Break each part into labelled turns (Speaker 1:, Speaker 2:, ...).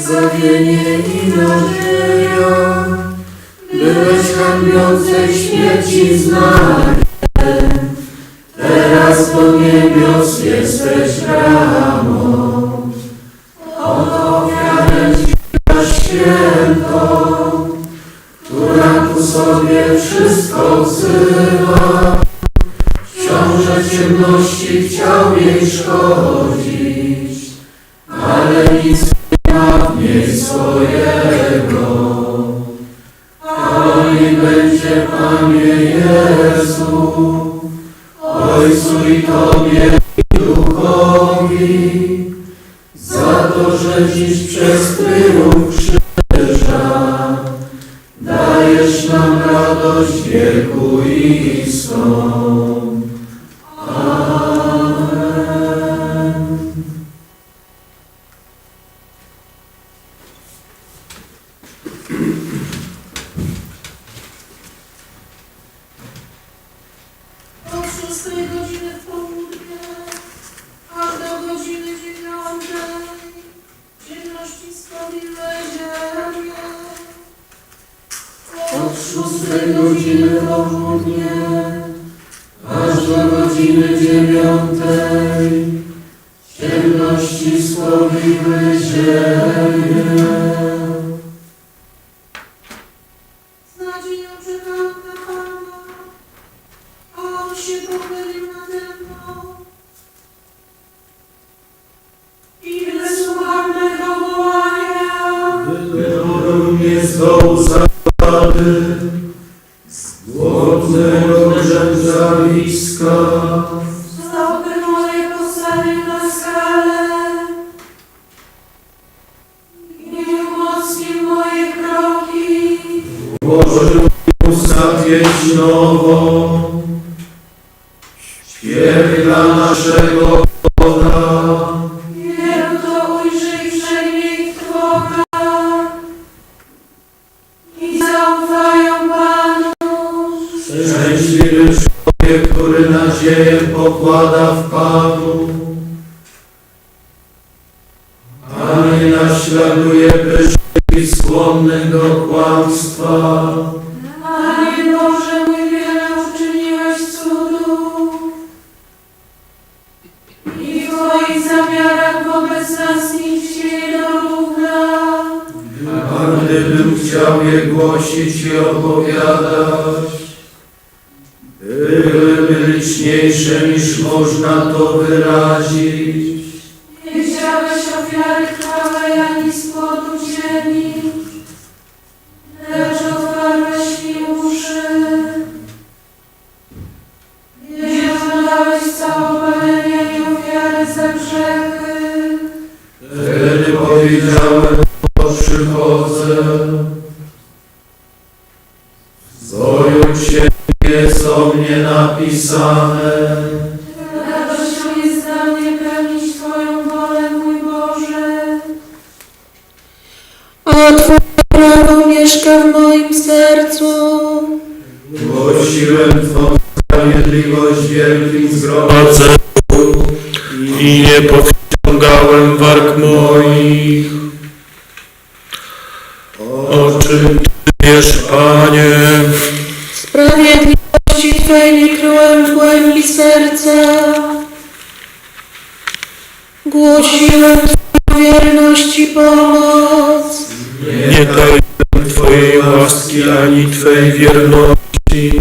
Speaker 1: zawienie i nadzieją, byłeś hańbiącej śmierci znakiem. Teraz do niebios jesteś bramą. Twego. Modlimy się, Panie Jezu, Ojcu i Tobie
Speaker 2: Wszyscy nudzimy obłudnie, aż do godziny dziewiątej
Speaker 1: W ciemności słowimy ziemię. Święta naszego Patriarcha Janisko, przyjmiesz,
Speaker 2: Panie. Sprawiedliwości Twojej nie kryłem w głębi serca. Głosiłem Twojej wierności pomoc.
Speaker 3: Nie dałem Twojej łaski ani Twojej wierności.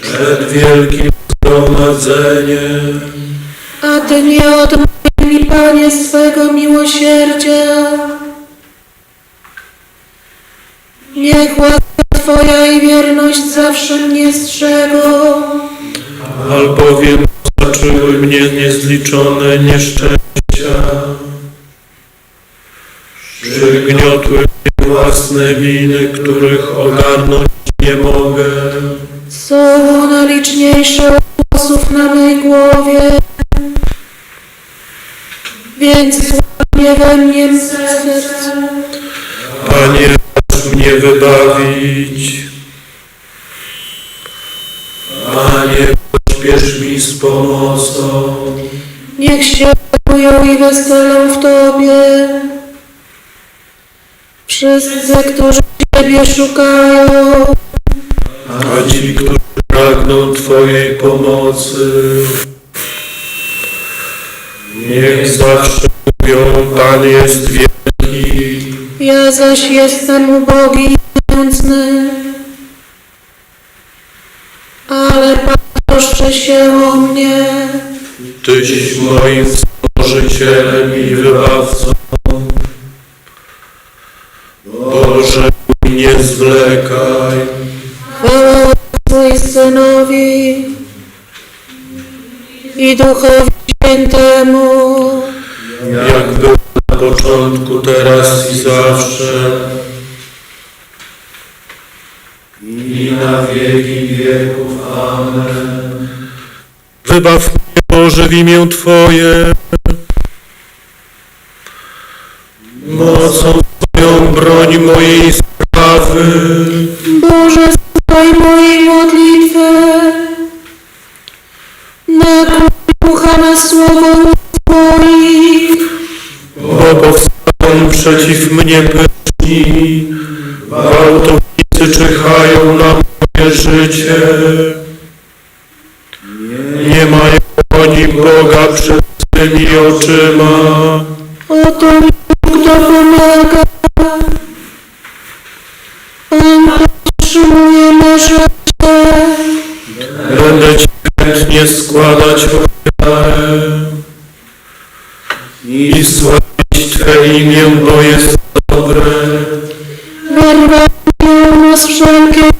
Speaker 3: Przed wielkim zgromadzeniem.
Speaker 2: A Ty nie odmówił mi, Panie, swego miłosierdzia. Niech łaska Twoja i wierność zawsze mnie strzegą.
Speaker 3: Albowiem zaczęły mnie niezliczone nieszczęścia, przygniotły mnie własne winy, których ogarnąć nie mogę.
Speaker 2: Są najliczniejsze włosów na mej głowie, więc złamie we mnie serce.
Speaker 3: Panie, mnie wybawić. Panie, pośpiesz mi z pomocą.
Speaker 2: Niech się radują i weselą w Tobie wszyscy, którzy Ciebie szukają.
Speaker 3: A ci, którzy pragną Twojej pomocy, niech zawsze mówią, Pan jest wielki
Speaker 2: ja zaś jestem ubogi i nędzny. Ale troszczy się o mnie.
Speaker 3: Tyś moim stworzycielem i wybawcą. Boże, nie zwlekaj.
Speaker 2: Chwała Ojcu i Synowi i Duchowi
Speaker 3: Wybaw mnie, Boże, w imię Twoje. Mocą Twoją broń mojej sprawy.
Speaker 2: Boże, słuchaj mojej modlitwy. Nakłuj ucha na słowo ust moich.
Speaker 3: Bo powstają przeciw mnie pyszni, gwałtownicy czyhają na moje życie. Nie mają Boga przed swymi oczyma.
Speaker 2: Oto mi Bóg dopomaga. On podtrzymuje me życie.
Speaker 3: Będę Ci chętnie składać ofiarę i sławić Twe imię, bo jest dobre.
Speaker 2: Wyrwają nas wszelkie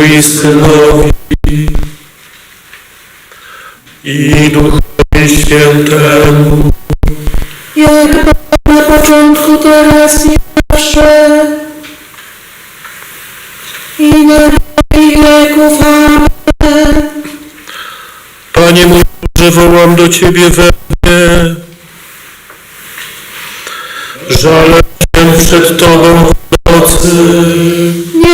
Speaker 3: i Synowi i Duchowi Świętemu,
Speaker 2: Jak na początku, teraz i zawsze. I na wieki wieków. Amen.
Speaker 3: Panie mój Boże, wołam do Ciebie we mnie. Żalę się przed Tobą w nocy.
Speaker 2: Niech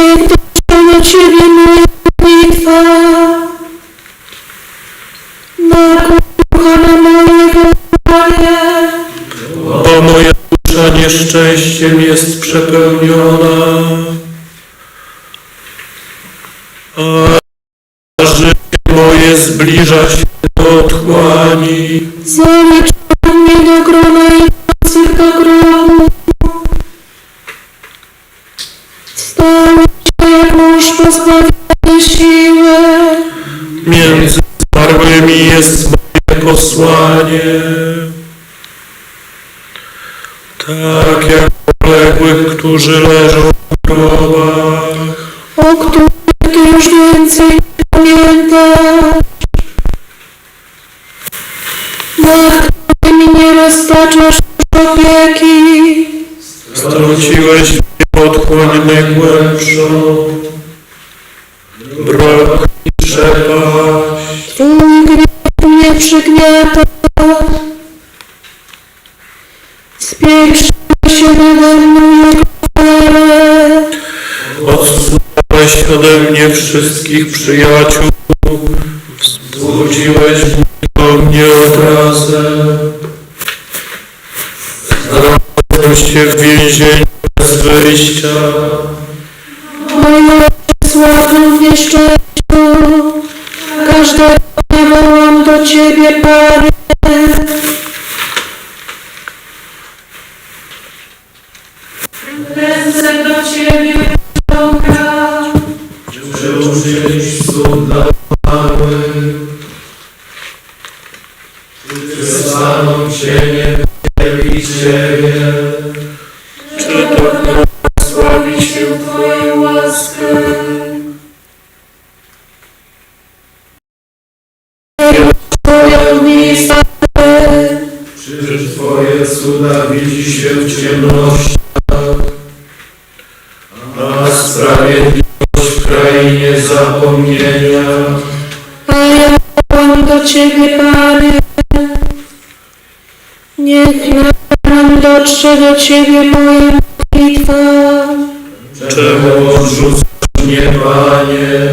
Speaker 3: jest przepełniona. A życie moje zbliża się do otchłani. Którzy leżą w grobach.
Speaker 2: o których Ty już więcej nie pamiętasz. Nad którymi nie roztaczasz opieki.
Speaker 3: Strąciłeś mnie otchłań najgłębszą. Mrok i przepaść.
Speaker 2: Twój gniew mnie przygniata.
Speaker 3: Wszystkich przyjaciół. Wzbudziłeś do mnie odrazę. Znalazłem się w więzieniu bez wyjścia.
Speaker 2: Moje sławną w nieszczęściu. Każdego dnia wołam do Ciebie, Panie.
Speaker 1: Wielki Ciebie?
Speaker 3: Czy to sławić się
Speaker 2: Twoją łaskę. Twoją miejsce.
Speaker 1: Czy Twoje cuda widzi się w ciemnościach? A sprawiedliwość w krainie zapomnienia?
Speaker 2: A ja do Ciebie, Panie. Nam dotrze do Ciebie moja modlitwa.
Speaker 1: Czemu odrzucasz mnie, Panie?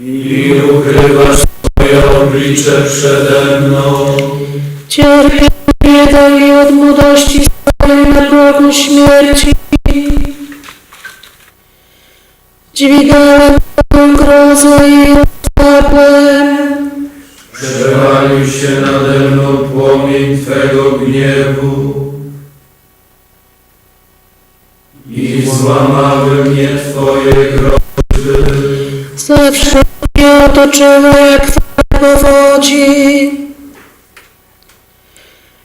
Speaker 1: I ukrywasz swoje oblicze przede mną.
Speaker 2: Cierpienie daj od młodości swojej na progu śmierci. Dźwigałem Twoją grozę i osłabłem.
Speaker 1: Przewalił się nade mną płomień Twego gniewu. I złamały mnie Twoje groźby.
Speaker 2: Zawsze mnie otoczyło jak fala powodzi.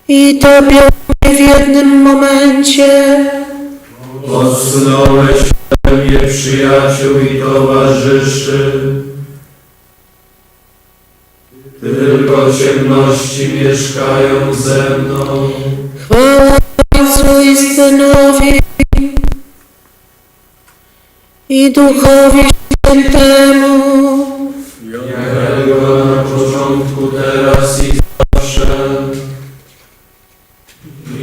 Speaker 2: I mnie w jednym momencie.
Speaker 1: Odsunąłeś mnie przyjaciół i towarzyszy. Tylko ciemności mieszkają ze mną.
Speaker 2: Chwała Ojcu i Synowi i Duchowi Świętemu.
Speaker 1: Jak było na początku, teraz i zawsze.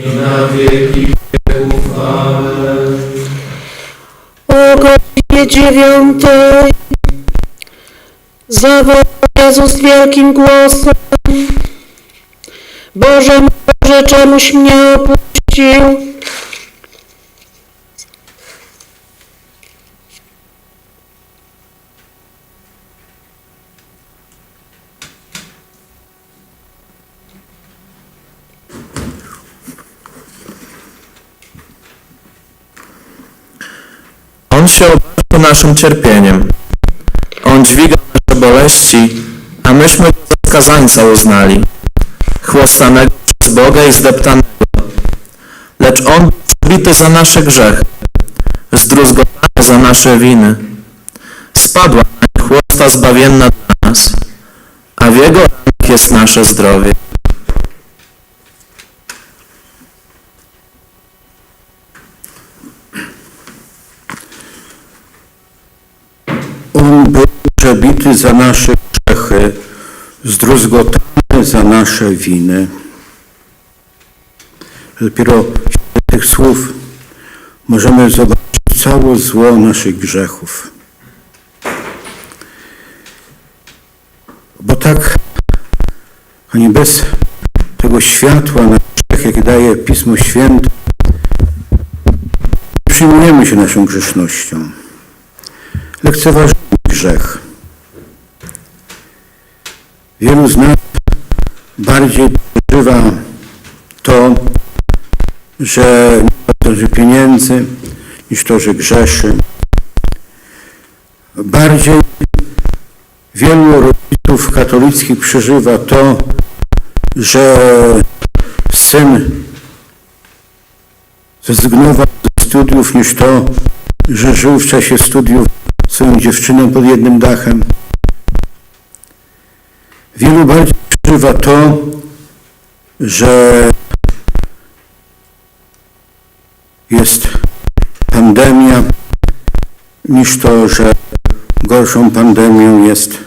Speaker 1: I na wieki wieków. Amen.
Speaker 2: O godzinie dziewiątej zawołał Jezus wielkim głosem. Boże, Boże, czemuś mnie opuścił?
Speaker 4: On się obarczył naszym cierpieniem. On dźwiga nasze boleści, a myśmy go za skazańca uznali, chłostanego przez Boga i zdeptanego. Lecz On był zabity za nasze grzechy, zdruzgotany za nasze winy. Spadła na chłosta zbawienna dla nas, a w Jego ranach jest nasze zdrowie.
Speaker 5: On był przebity za nasze grzechy, zdruzgotany za nasze winy. Dopiero z tych słów możemy zobaczyć całe zło naszych grzechów. Bo tak, ani bez tego światła na grzech, jakie daje Pismo Święte, przyjmujemy się naszą grzesznością lekceważymy grzech. Wielu z nas bardziej przeżywa to, że nie ma to, pieniędzy, niż to, że grzeszy. Bardziej wielu rodziców katolickich przeżywa to, że syn zrezygnował ze studiów, niż to, że żył w czasie studiów swoją dziewczyną pod jednym dachem. Wielu bardziej przeżywa to, że jest pandemia, niż to, że gorszą pandemią jest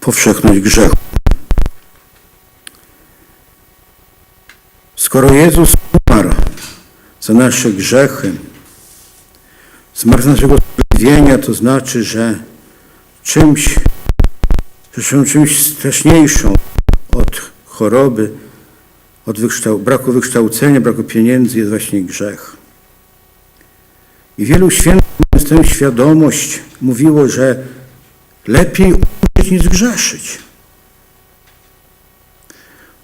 Speaker 5: powszechność grzechu. Skoro Jezus umarł za nasze grzechy, zmarł za naszego usprawiedliwienia, to znaczy, że czymś, rzeczą czymś straszniejszą od choroby, od wykształ- braku wykształcenia, braku pieniędzy jest właśnie grzech. I wielu świętych, mając tę świadomość, mówiło, że lepiej umrzeć niż grzeszyć.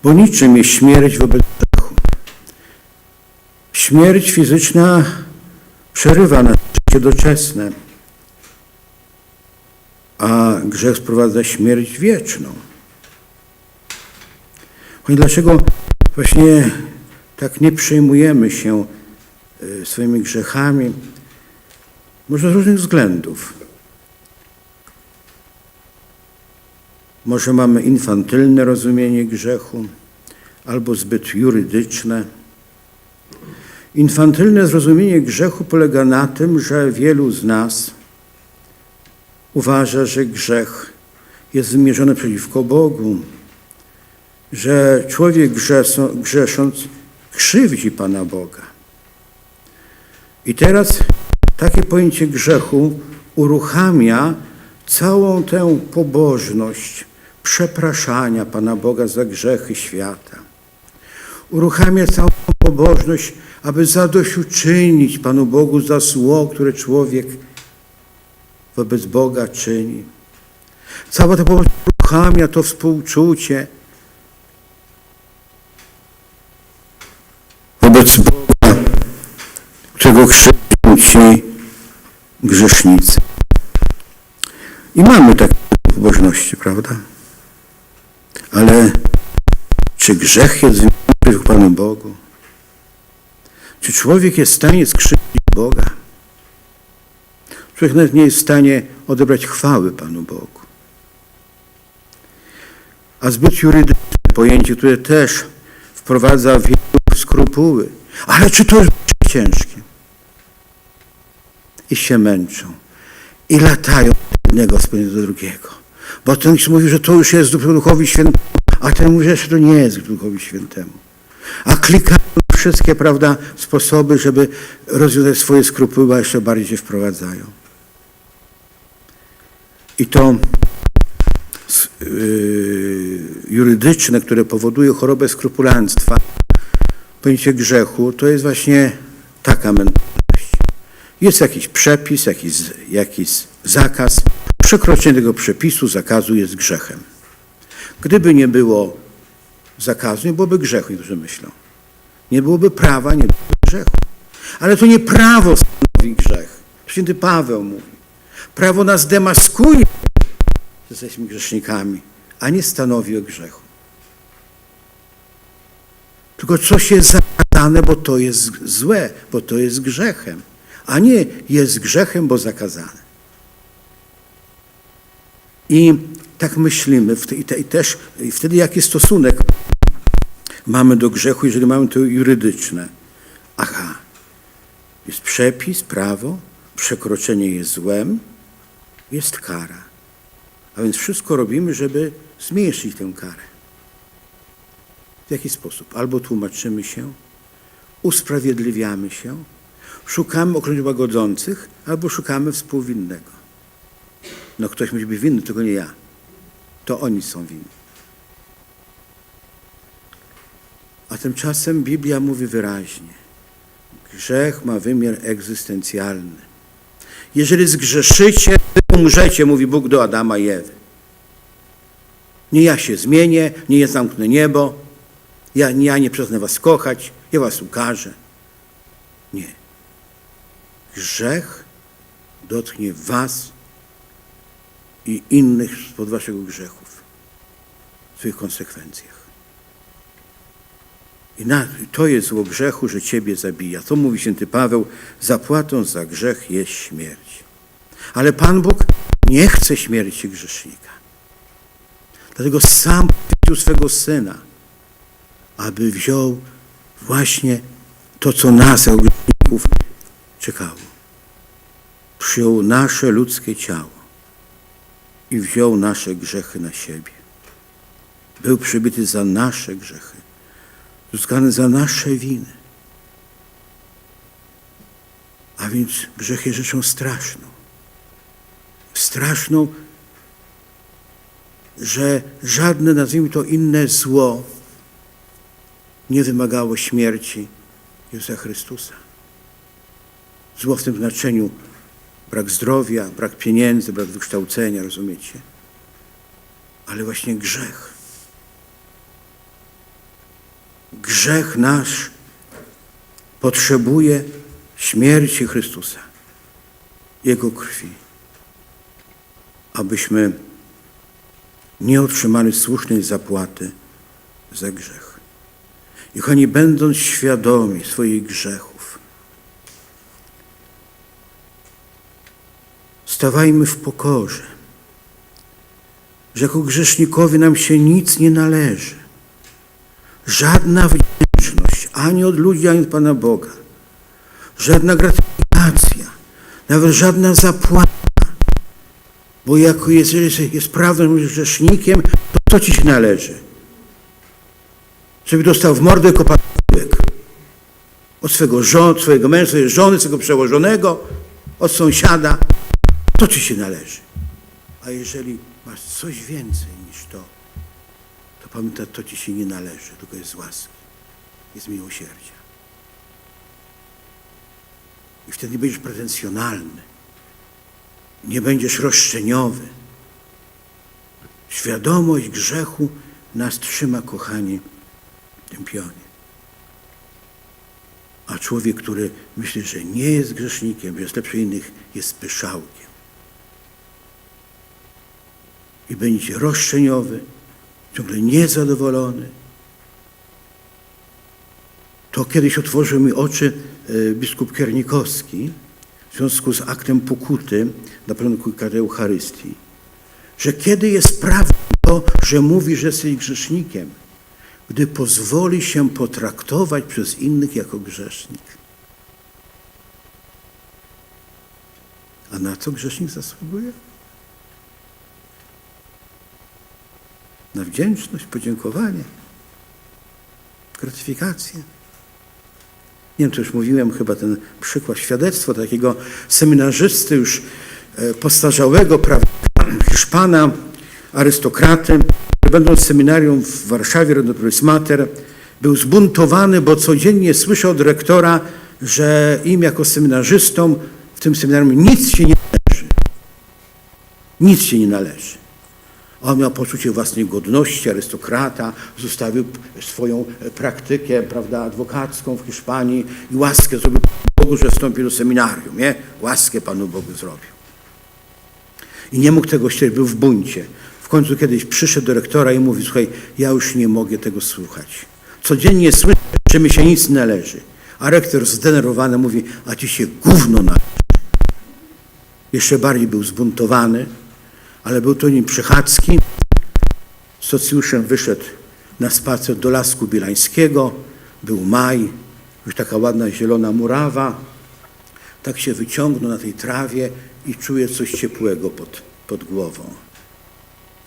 Speaker 5: Bo niczym jest śmierć wobec grzechu. Śmierć fizyczna przerywa nasze życie doczesne, a grzech sprowadza śmierć wieczną. Choć dlaczego właśnie tak nie przejmujemy się e, swoimi grzechami? Może z różnych względów. Może mamy infantylne rozumienie grzechu, albo zbyt jurydyczne. Infantylne zrozumienie grzechu polega na tym, że wielu z nas uważa, że grzech jest wymierzony przeciwko Bogu, że człowiek grzesą- grzesząc krzywdzi Pana Boga. I teraz takie pojęcie grzechu uruchamia całą tę pobożność przepraszania Pana Boga za grzechy świata. Uruchamia całą pobożność, aby zadośćuczynić Panu Bogu za zło, które człowiek wobec Boga czyni. Cała ta pobożność uruchamia to współczucie wobec Boga, którego krzywdzą ci grzesznicy. I mamy takie pobożności, prawda? Ale czy grzech jest w Panu Bogu? Czy człowiek jest w stanie skrzywdzić Boga? Człowiek nawet nie jest w stanie odebrać chwały Panu Bogu. A zbyt jurydyczne pojęcie, które też wprowadza wielu skrupuły. Ale czy to jest ciężkie? I się męczą. I latają od jednego wspólnie do drugiego. Bo ten mówi, że to już jest Duchowi Świętemu, a ten mówi, że to nie jest Duchowi Świętemu. A klikają wszystkie, prawda, sposoby, żeby rozwiązać swoje skrupuły, a jeszcze bardziej się wprowadzają. I to yy, jurydyczne, które powoduje chorobę skrupulanstwa, pojęcie grzechu, to jest właśnie taka mentalność. Jest jakiś przepis, jakiś, jakiś zakaz. Przekroczenie tego przepisu, zakazu jest grzechem. Gdyby nie było zakazu, nie byłoby grzechu, niektórzy myślą. Nie byłoby prawa, nie byłoby grzechu. Ale to nie prawo stanowi grzech. Święty Paweł mówi. Prawo nas demaskuje, że jesteśmy grzesznikami, a nie stanowi o grzechu. Tylko coś jest zakazane, bo to jest złe, bo to jest grzechem, a nie jest grzechem, bo zakazane. I tak myślimy, i i też i wtedy jaki stosunek mamy do grzechu, jeżeli mamy to jurydyczne? Aha, jest przepis, prawo, przekroczenie jest złem, jest kara. A więc wszystko robimy, żeby zmniejszyć tę karę. W jaki sposób? Albo tłumaczymy się, usprawiedliwiamy się, szukamy okręć łagodzących, albo szukamy współwinnego. No ktoś musi być winny, tylko nie ja. To oni są winni. A tymczasem Biblia mówi wyraźnie, grzech ma wymiar egzystencjalny. Jeżeli zgrzeszycie, umrzecie, mówi Bóg do Adama i Ewy. Nie ja się zmienię, nie ja zamknę niebo, ja, ja nie przeznę was kochać, ja was ukażę. Nie. Grzech dotknie was i innych spod waszego grzechów, w swoich konsekwencjach. I na, to jest zło grzechu, że ciebie zabija. To mówi święty Paweł, zapłatą za grzech jest śmierć. Ale Pan Bóg nie chce śmierci grzesznika. Dlatego sam poświęcił swego Syna, aby wziął właśnie to, co nas, grzeszników, czekało. Przyjął nasze ludzkie ciało i wziął nasze grzechy na siebie. Był przybity za nasze grzechy, uzyskany za nasze winy. A więc grzech jest rzeczą straszną. Straszną, że żadne, nazwijmy to inne zło, nie wymagało śmierci Jezusa Chrystusa. Zło w tym znaczeniu brak zdrowia, brak pieniędzy, brak wykształcenia, rozumiecie? Ale właśnie grzech. Grzech nasz potrzebuje śmierci Chrystusa, Jego krwi, abyśmy nie otrzymali słusznej zapłaty za grzech. I kochani, będąc świadomi swoich grzechów, stawajmy w pokorze, że jako grzesznikowi nam się nic nie należy. Żadna wdzięczność, ani od ludzi, ani od Pana Boga. Żadna gratyfikacja, nawet żadna zapłata. Bo jako jest, jest, prawdą, jesteś grzesznikiem, to co ci się należy? Żeby dostał w mordę kopanek. od swego, żo- swojego męża, swojej żony, swojego przełożonego, od sąsiada, to ci się należy. A jeżeli masz coś więcej niż to, to pamiętaj, to ci się nie należy, tylko jest z łaski, jest miłosierdzia. I wtedy będziesz pretensjonalny, nie będziesz roszczeniowy. Świadomość grzechu nas trzyma, kochani, w tym pionie. A człowiek, który myśli, że nie jest grzesznikiem, że jest lepszy innych, jest pyszałkiem. I będzie roszczeniowy, ciągle niezadowolony. To kiedyś otworzył mi oczy e, biskup Kiernikowski w związku z aktem pokuty na początku Eucharystii, że kiedy jest prawdą to, że mówi, że jesteś grzesznikiem, gdy pozwoli się potraktować przez innych jako grzesznik. A na co grzesznik zasługuje? Na wdzięczność, podziękowanie, gratyfikację. Nie wiem, czy już mówiłem chyba ten przykład, świadectwo takiego seminarzysty już e, postarzałego, prawda, Hiszpana, arystokraty, będąc w seminarium w Warszawie, Rodopolys Mater, był zbuntowany, bo codziennie słyszał od rektora, że im jako seminarzystom w tym seminarium nic się nie należy. Nic się nie należy. On miał poczucie własnej godności, arystokrata, zostawił swoją praktykę prawda, adwokacką w Hiszpanii i łaskę zrobił Bogu, że wstąpił do seminarium. Nie? Łaskę Panu Bogu zrobił. I nie mógł tego ścierpieć, był w buncie. W końcu kiedyś przyszedł do rektora i mówi, słuchaj, ja już nie mogę tego słuchać. Codziennie słyszę, że mi się nic należy. A rektor zdenerwowany mówi, a ci się gówno należy. Jeszcze bardziej był zbuntowany, ale był to nim Przychadzki. Socjuszem wyszedł na spacer do Lasku Bielańskiego. Był maj, już taka ładna zielona murawa. Tak się wyciągnął na tej trawie i czuje coś ciepłego pod, pod głową.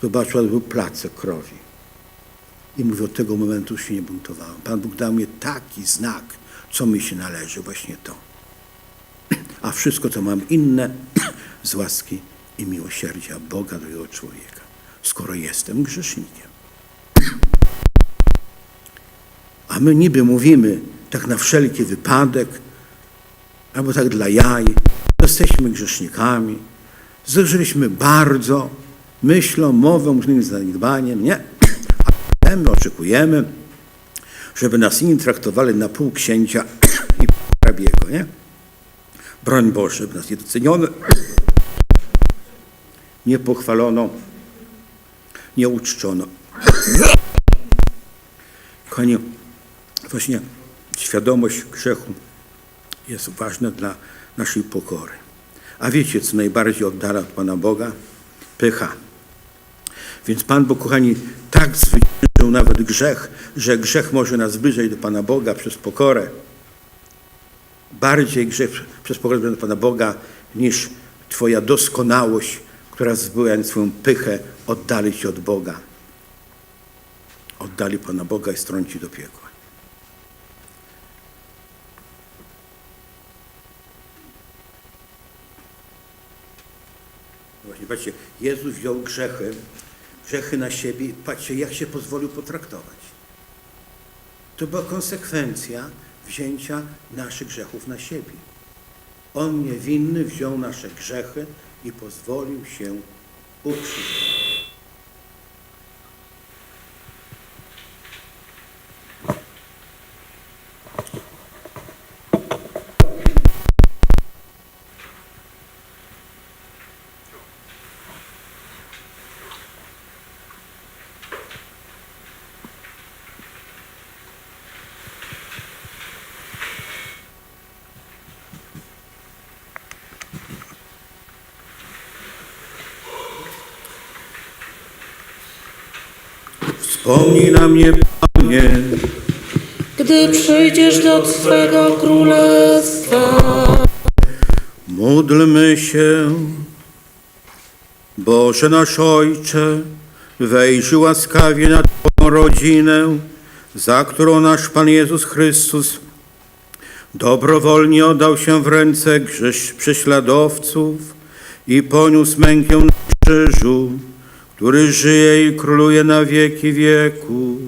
Speaker 5: Zobaczył, ale był placek krowi. I mówi, od tego momentu już się nie buntowałem. Pan Bóg dał mi taki znak, co mi się należy, właśnie to. A wszystko, co mam inne, z łaski i miłosierdzia Boga drugiego człowieka, skoro jestem grzesznikiem. A my niby mówimy tak na wszelki wypadek, albo tak dla jaj, jesteśmy grzesznikami, złożyliśmy bardzo myślą, mową, różnym zaniedbaniem, nie? A my oczekujemy, żeby nas inni traktowali na pół księcia i pół hrabiego, nie? Broń Boże, żeby nas nie doceniono, nie pochwalono, nie uczczono. Kochani, właśnie świadomość grzechu jest ważna dla naszej pokory. A wiecie, co najbardziej oddala od Pana Boga? Pycha. Więc Pan Bóg, kochani, tak zwyciężył nawet grzech, że grzech może nas zbliżać do Pana Boga przez pokorę. Bardziej grzech przez pokorę do Pana Boga niż Twoja doskonałość, która zbyła swoją pychę, oddali Cię od Boga. Oddali Pana Boga i strąci do piekła. Właśnie, patrzcie, Jezus wziął grzechy, grzechy na siebie patrzcie, jak się pozwolił potraktować. To była konsekwencja wzięcia naszych grzechów na siebie. On niewinny wziął nasze grzechy i pozwolił się ukrzyżować. Wspomnij na mnie, Panie,
Speaker 2: Gdy przyjdziesz do swego królestwa,
Speaker 5: módlmy się. Boże nasz Ojcze, wejrzyj łaskawie na Twoją rodzinę, za którą nasz Pan Jezus Chrystus Dobrowolnie oddał się w ręce grzesz prześladowców i poniósł mękę na krzyżu, który żyje i króluje na wieki wieków.